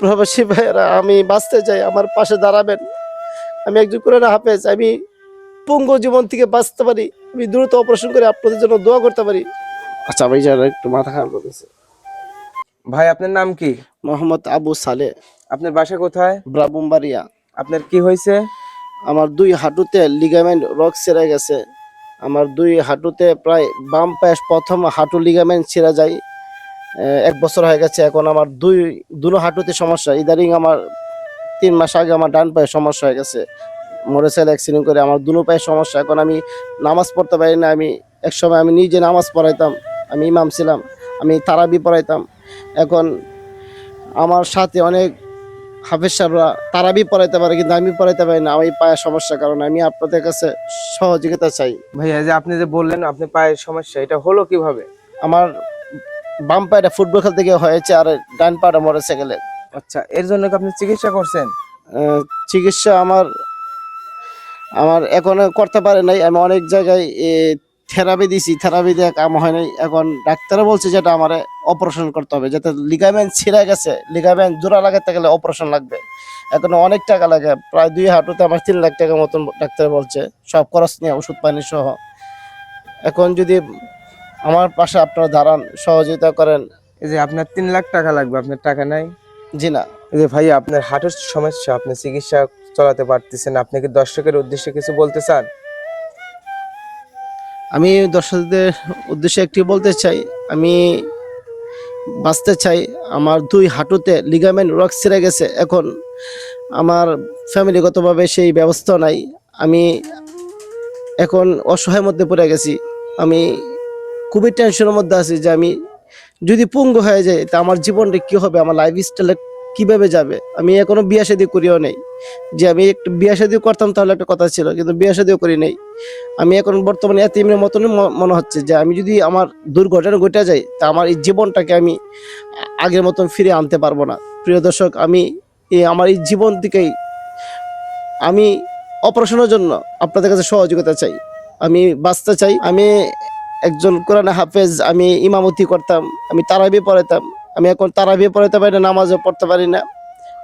প্রবাসী ভাইয়েরা আমি বাঁচতে চাই আমার পাশে দাঁড়াবেন। আমি একজন কোরআন হাফেজ আমি পঙ্গু জীবন থেকে বাঁচতে পারি। আমি দ্রুত অপারেশন করে আপনাদের জন্য দোয়া করতে পারি। আচ্ছা ভাই যারা একটু মাথা খারাপ করেছে। ভাই আপনার নাম কি? মোহাম্মদ আবু সালে। আপনার বাসা কোথায়? ব্রাহ্মণবাড়িয়া। আপনার কি হয়েছে? আমার দুই হাঁটুতে লিগামেন্ট রক ছেড়ে গেছে। আমার দুই হাঁটুতে প্রায় বাম পাশ প্রথম হাঁটু লিগামেন্ট ছেড়ে যায়। এক বছর হয়ে গেছে এখন আমার দুই দুনো হাঁটুতে সমস্যা। ইদারিং আমার তিন মাস আগে আমার ডান পায়ে সমস্যা হয়ে গেছে। মোটরসাইকেল অ্যাক্সিডেন্ট করে আমার দুনো পায়ে সমস্যা। এখন আমি নামাজ পড়তে পারি না আমি একসময় আমি নিজে নামাজ পড়াইতাম আমি ইমাম ছিলাম আমি তারাবি পড়াইতাম। এখন আমার সাথে অনেক হাফেজ সাহেবরা তারাবি পড়াইতে পারে কিন্তু আমি পড়াইতে পারি না আমি পায়ের সমস্যার কারণে। আমি আপনাদের কাছে সহযোগিতা চাই। ভাইয়া যে আপনি যে বললেন আপনি পায়ের সমস্যা এটা হলো কীভাবে? আমার বাম পায়েটা ফুটবল খেলতে গিয়ে হয়েছে আর ডান পাটা মোটরসাইকেলে আচ্ছা এর জন্য কি আপনি চিকিৎসা করছেন? চিকিৎসা আমার আমার এখনও করতে পারে নাই। আমি অনেক জায়গায় থেরাপি দিছি। থেরাপি দিয়ে কাম হয় নাই। এখন ডাক্তারও বলছে যেটা আমার অপারেশন করতে হবে। যাতে লিগামেন্ট ছিঁড়ে গেছে লিগামেন্ট জোড়া লাগাতে গেলে অপারেশন লাগবে। এখন অনেক টাকা লাগে। প্রায় দুই হাঁটুতে আমার তিন লাখ টাকার মতন ডাক্তার বলছে। সব খরচ নিয়ে ওষুধ পানি সহ। এখন যদি আমার পাশে আপনারা দাঁড়ান সহযোগিতা করেন। এই যে আপনার তিন লাখ টাকা লাগবে আপনার টাকা নাই? জি না। এই যে ভাইয়া আপনার হাঁটুর সমস্যা আপনি চিকিৎসা চালাতে পারতেছেন আপনি কি দর্শকের উদ্দেশ্যে কিছু বলতে চান? আমি দর্শকদের উদ্দেশ্যে একটি বলতে চাই আমি বাঁচতে চাই আমার দুই হাঁটুতে লিগামেন্ট রক ছিঁড়ে গেছে এখন আমার ফ্যামিলিগতভাবে সেই ব্যবস্থা নাই আমি এখন অসহায়ের মধ্যে পড়ে গেছি আমি খুবই টেনশনের মধ্যে আছি যে আমি যদি পঙ্গু হয়ে যায় তা আমার জীবনটা কী হবে? আমার লাইফ স্টাইলে কীভাবে যাবে? আমি এখনও বিয়া শাদি করিও নেই। যে আমি একটু বিয়া শাদিও করতাম তাহলে একটা কথা ছিল, কিন্তু বিয়া শাদিও করি নেই। আমি এখন বর্তমানে এতিমের মতনই ম- মনে হচ্ছে যে আমি যদি আমার দুর্ঘটনা ঘটে যায়, তা আমার এই জীবনটাকে আমি আগের মতন ফিরে আনতে পারব না। প্রিয় দর্শক, আমি আমার এই জীবন থেকেই আমি অপারেশনের জন্য আপনাদের কাছে সহযোগিতা চাই। আমি বাঁচতে চাই। আমি একজন কোরআন হাফেজ, আমি ইমামতি করতাম, আমি তারাবি পড়াইতাম। আমি এখন তারাবি পড়াইতে পারি না, নামাজও পড়তে পারি না।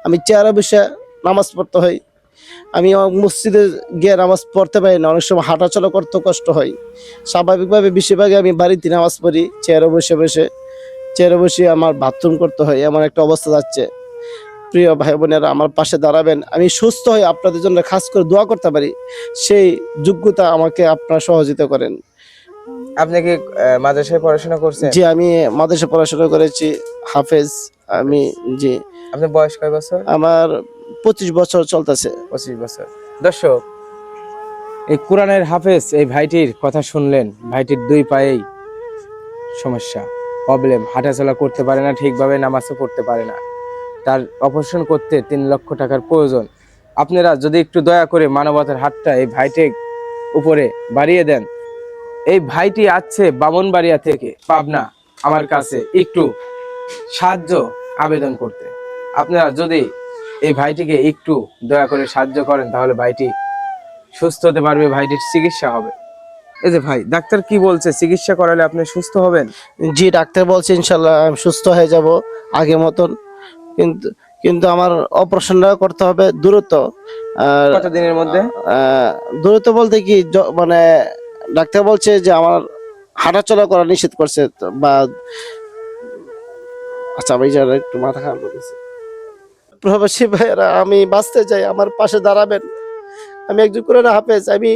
আমি চেয়ারে বসে নামাজ পড়তে হয়। আমি মসজিদে গিয়ে নামাজ পড়তে পারি না, অনেক সময় হাঁটাচলা করতে কষ্ট হয়। স্বাভাবিকভাবে বেশিরভাগই আমি বাড়িতে নামাজ পড়ি, চেয়ারে বসে বসে। চেয়ারে বসে আমার বাথরুম করতে হয়, এমন একটা অবস্থা যাচ্ছে। প্রিয় ভাই বোনেরা, আমার পাশে দাঁড়াবেন। আমি সুস্থ হয়ে আপনাদের জন্য খাস করে দোয়া করতে পারি। সেই যোগ্যতা আমাকে আপনারা সহযোগিতা করেন। আপনি কি মাদ্রাসায় পড়াশোনা করছেন? জি আমি মাদ্রাসা পড়াশোনা করেছি হাফেজ আমি জি। আপনার বয়স কয় বছর? আমার পঁচিশ বছর চলতেছে। পঁচিশ বছর। দর্শক এই কোরআনের হাফেজ এই ভাইটির কথা শুনলেন ভাইটির দুই পায়েই সমস্যা প্রবলেম হাঁটাচলা করতে পারে না ঠিকভাবে নামাজও পড়তে পারে না। তার অপারেশন করতে তিন লক্ষ টাকার প্রয়োজন। আপনারা যদি একটু দয়া করে মানবতার হাতটা এই ভাইটির উপরে বাড়িয়ে দেন এই ভাইটি আসছে বামনবাড়িয়া থেকে পাবনা আমার কাছে একটু সাহায্য আবেদন করতে। আপনারা যদি এই ভাইটিকে একটু দয়া করে সাহায্য করেন তাহলে ভাইটি সুস্থ হতে পারবে ভাইটির চিকিৎসা হবে। এই যে ভাই ডাক্তার কি বলছে? চিকিৎসা করালে আপনি সুস্থ হবেন? জি ডাক্তার বলছে ইনশাল্লাহ আমি সুস্থ হয়ে যাব আগের মতন। কিন্তু কিন্তু আমার অপারেশনটা করতে হবে দ্রুত। আর কত দিনের মধ্যে? আহ, দ্রুত বলতে কি মানে ডাক্তার বলছে যে আমার হাঁটাচলা করা নিষেধ করছে বা আচ্ছা ভাই যারা একটু মাথা খারাপ করেছে প্রবাসী ভাইয়েরা, আমি বাঁচতে চাই, আমার পাশে দাঁড়াবেন। আমি একজন কোরআন হাফেজ, আমি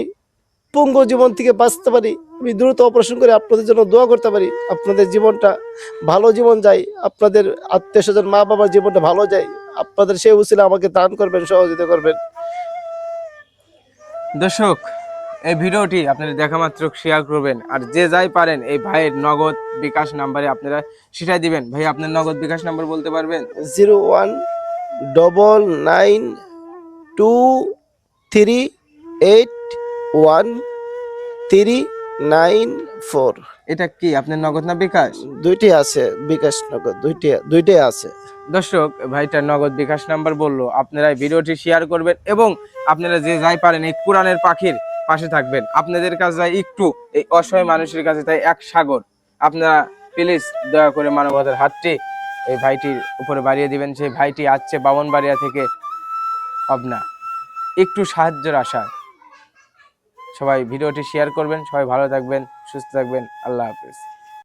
পঙ্গু জীবন থেকে বাঁচতে পারি। আমি দ্রুত অপারেশন করে আপনাদের জন্য দোয়া করতে পারি। আপনাদের জীবনটা ভালো জীবন যায়, আপনাদের আত্মীয় স্বজন মা বাবার জীবনটা ভালো যায়। আপনাদের সেই উচিলে আমাকে দান করবেন, সহযোগিতা করবেন। দর্শক এই ভিডিওটি আপনারা দেখা মাত্র শেয়ার করবেন। আর যে যাই পারেন এই ভাইয়ের নগদ বিকাশ নাম্বারে আপনারা সেটাই দিবেন। ভাই আপনার নগদ বিকাশ নাম্বার বলতে পারবেন? Zero one double nine two three eight one three nine four. এটা কি আপনার নগদ না বিকাশ? দুইটি আছে বিকাশ নগদ দুইটি দুইটাই আছে। দর্শক ভাইটা নগদ বিকাশ নাম্বার বলল আপনারা এই ভিডিওটি শেয়ার করবেন এবং আপনারা যে যাই পারেন এই কোরআনের পাখির পাশে থাকবেন। আপনাদের কাছে একটু এই অসহায় মানুষের কাছে তাই এক সাগর। আপনারা প্লিজ দয়া করে মানবতার হাতটি এই ভাইটির উপরে বাড়িয়ে দিবেন। সেই ভাইটি আসছে বামনবাড়িয়া থেকে পাবনা। একটু সাহায্যের আশা সবাই ভিডিওটি শেয়ার করবেন। সবাই ভালো থাকবেন, সুস্থ থাকবেন। আল্লাহ হাফেজ।